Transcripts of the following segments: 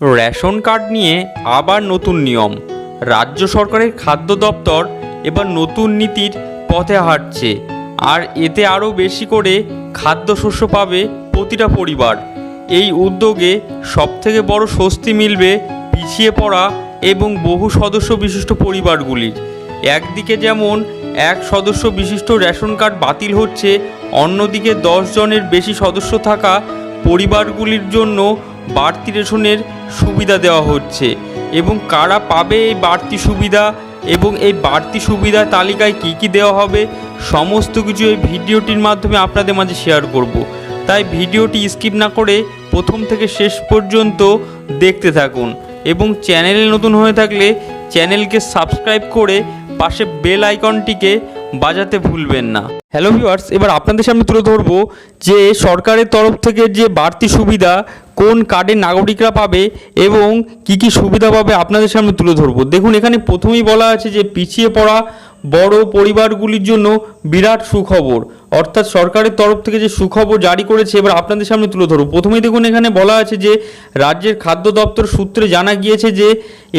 Ration card নিয়ে আবার নতুন নিয়ম। রাজ্য সরকারের খাদ্য দপ্তর এবার নতুন নীতির পথে হাঁটছে। আর এতে আরও বেশি করে খাদ্যশস্য পাবে প্রতিটা পরিবার। এই উদ্যোগে সবথেকে বড় স্বস্তি মিলবে পিছিয়ে পড়া এবং বহু সদস্য বিশিষ্ট পরিবারগুলির। একদিকে যেমন এক সদস্য বিশিষ্ট রেশন কার্ড বাতিল হচ্ছে, অন্যদিকে দশ জনের বেশি সদস্য থাকা পরিবারগুলির জন্য বাড়তি রেশনের সুবিধা দেওয়া হচ্ছে। এবং কারা পাবে এই বাড়তি সুবিধা এবং এই বাড়তি সুবিধা তালিকায় কি কি দেওয়া হবে, সমস্ত কিছু এই ভিডিওটির মাধ্যমে আপনাদের মাঝে শেয়ার করব। তাই ভিডিওটি স্কিপ না করে প্রথম থেকে শেষ পর্যন্ত দেখতে থাকুন এবং চ্যানেলে নতুন হয়ে থাকলে চ্যানেলকে সাবস্ক্রাইব করে পাশে বেল আইকনটিকে বাজাতে ভুলবেন না। হ্যালো ভিউয়ার্স এবার আপনাদের সামনে তুলে ধরবো যে সরকারের তরফ থেকে যে বাড়তি সুবিধা কোন কার্ডের নাগরিকরা পাবে এবং কি কি সুবিধা পাবে আপনাদের সামনে তুলে ধরবো। দেখুন, এখানে প্রথমেই বলা আছে যে পিছিয়ে পড়া বড় পরিবারগুলির জন্য বিরাট সুখবর। অর্থাৎ সরকারের তরফ থেকে যে সুখবর জারি করেছে, এবার আপনাদের সামনে তুলে ধরবো। প্রথমেই দেখুন, এখানে বলা আছে যে, রাজ্যের খাদ্য দপ্তর সূত্রে জানা গিয়েছে যে,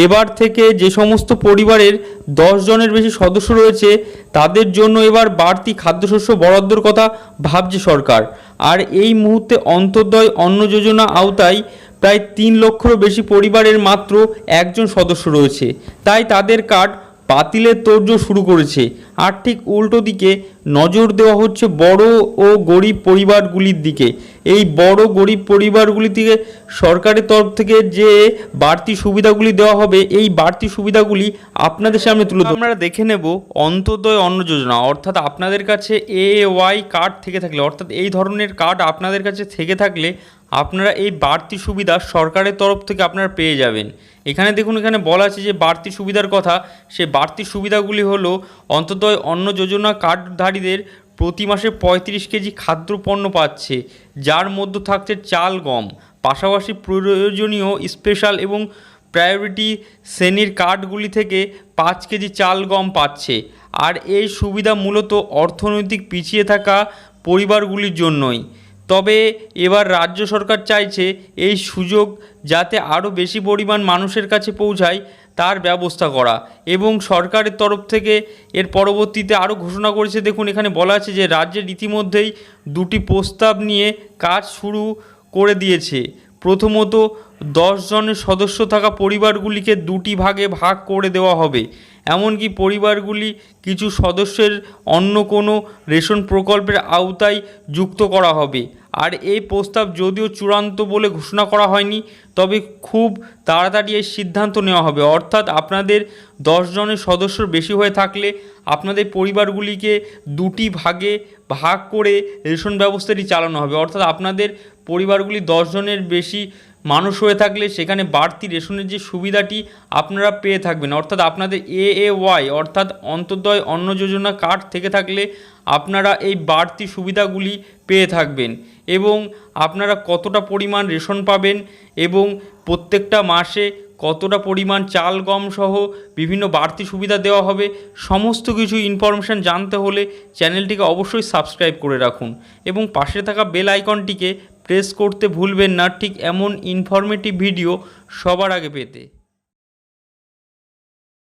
এবার থেকে যে সমস্ত পরিবারের দশ জনের বেশি সদস্য রয়েছে, তাদের জন্য এবার বাড়তি খাদ্যশস্য বরাদ্দর কথা ভাবছে সরকার। আর এই মুহূর্তে অন্তর্দয় অন্ন যোজনা আওতায় প্রায় তিন লক্ষেরও বেশি পরিবারের মাত্র একজন সদস্য রয়েছে। তাই তাদের কার্ড বাতিলের তোড়জোড় শুরু করেছে আর ঠিক উল্টো দিকে নজর দেওয়া হচ্ছে বড় ও গরিব পরিবারগুলির দিকে এই বড় গরিব পরিবারগুলি থেকে সরকারের তরফ থেকে যে বাড়তি সুবিধাগুলি দেওয়া হবে, এই বাড়তি সুবিধাগুলি আপনাদের সামনে তুলে। আমরা দেখে নেব অন্তর্দয় অন্ন যোজনা, অর্থাৎ আপনাদের কাছে এ ওয়াই কার্ড থেকে থাকলে, অর্থাৎ এই ধরনের কার্ড আপনাদের কাছে থেকে থাকলে আপনারা এই বাড়তি সুবিধা সরকারের তরফ থেকে আপনারা পেয়ে যাবেন। এখানে দেখুন, এখানে বলা আছে যে বাড়তি সুবিধার কথা, সে বাড়তি সুবিধাগুলি হলো অন্তর্দয় অন্ন যোজনা কার্ডধারীদের প্রতি মাসে পঁয়ত্রিশ কেজি খাদ্যপণ্য পাচ্ছে, যার মধ্যে থাকছে চাল, গম। পাশাপাশি প্রয়োজনীয় স্পেশাল এবং প্রায়োরিটি শ্রেণির কার্ডগুলি থেকে পাঁচ কেজি চাল, গম পাচ্ছে। আর এই সুবিধা মূলত অর্থনৈতিক পিছিয়ে থাকা পরিবারগুলির জন্যই। তবে এবার রাজ্য সরকার চাইছে এই সুযোগ যাতে আরও বেশি পরিমাণ মানুষের কাছে পৌঁছায় তার ব্যবস্থা করা। এবং সরকারের তরফ থেকে এর পরবর্তীতে আরও ঘোষণা করেছে, দেখুন এখানে বলা আছে যে রাজ্যের ইতিমধ্যেই দুটি প্রস্তাব নিয়ে কাজ শুরু করে দিয়েছে। প্রথমত জনের সদস্য থাকা পরিবারগুলিকে দুটি ভাগে ভাগ করে দেওয়া হবে। এমনকি পরিবারগুলি কিছু সদস্যের অন্য কোনো রেশন প্রকল্পের আওতায় যুক্ত করা হবে। আর এই প্রস্তাব যদিও চূড়ান্ত বলে ঘোষণা করা হয়নি, তবে খুব তাড়াতাড়ি এই সিদ্ধান্ত নেওয়া হবে। অর্থাৎ আপনাদের জনের সদস্য বেশি হয়ে থাকলে আপনাদের পরিবারগুলিকে দুটি ভাগে ভাগ করে রেশন ব্যবস্থাটি চালানো হবে। অর্থাৎ আপনাদের পরিবারগুলি জনের বেশি মানুষ হয়ে থাকলে সেখানে বাড়তি রেশনের যে সুবিধাটি আপনারা পেয়ে থাকবেন। অর্থাৎ আপনাদের এ এ ওয়াই অর্থাৎ অন্তর্দয় অন্ন যোজনা কার্ড থেকে থাকলে আপনারা এই বাড়তি সুবিধাগুলি পেয়ে থাকবেন। এবং আপনারা কতটা পরিমাণ রেশন পাবেন এবং প্রত্যেকটা মাসে কতটা পরিমাণ চাল, গম সহ বিভিন্ন বাড়তি সুবিধা দেওয়া হবে, সমস্ত কিছু ইনফরমেশান জানতে হলে চ্যানেলটিকে অবশ্যই সাবস্ক্রাইব করে রাখুন এবং পাশে থাকা বেল আইকনটিকে প্রেস করতে ভুলবেন না, ঠিক এমন ইনফরমেটিভ ভিডিও সবার আগে পেতে।